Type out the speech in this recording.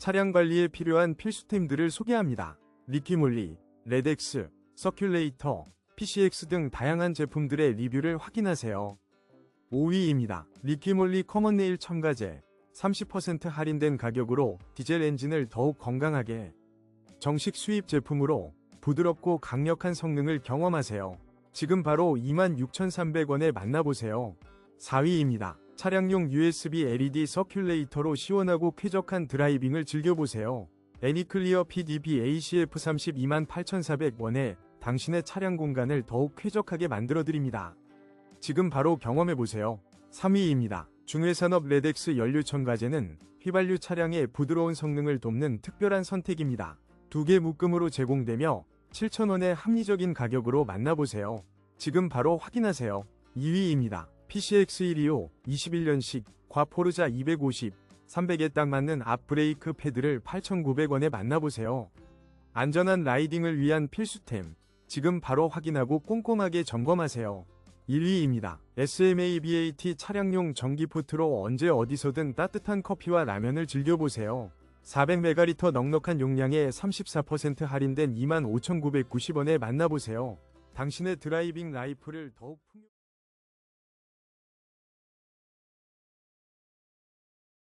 차량 관리에 필요한 필수템들을 소개합니다. 리퀴몰리, 레덱스, 서큘레이터, PCX 등 다양한 제품들의 리뷰를 확인하세요. 5위입니다. 리퀴몰리 커먼 네일 첨가제 30% 할인된 가격으로 디젤 엔진을 더욱 건강하게 정식 수입 제품으로 부드럽고 강력한 성능을 경험하세요. 지금 바로 26,300원에 만나보세요. 4위입니다. 차량용 USB LED 서큘레이터로 시원하고 쾌적한 드라이빙을 즐겨보세요. 애니클리어 PDB ACF 32만 8,400원에 당신의 차량 공간을 더욱 쾌적하게 만들어드립니다. 지금 바로 경험해보세요. 3위입니다. 중회산업 레덱스 연료 첨가제는 휘발유 차량의 부드러운 성능을 돕는 특별한 선택입니다. 두 개 묶음으로 제공되며 7,000원의 합리적인 가격으로 만나보세요. 지금 바로 확인하세요. 2위입니다. PCX125 21년식 과포르자 250 300에 딱 맞는 앞 브레이크 패드를 8,900원에 만나보세요. 안전한 라이딩을 위한 필수템. 지금 바로 확인하고 꼼꼼하게 점검하세요. 1위입니다. SMA BAT 차량용 전기 포트로 언제 어디서든 따뜻한 커피와 라면을 즐겨보세요. 400메가리터 넉넉한 용량에 34% 할인된 25,990원에 만나보세요. 당신의 드라이빙 라이프를 더욱 풍요...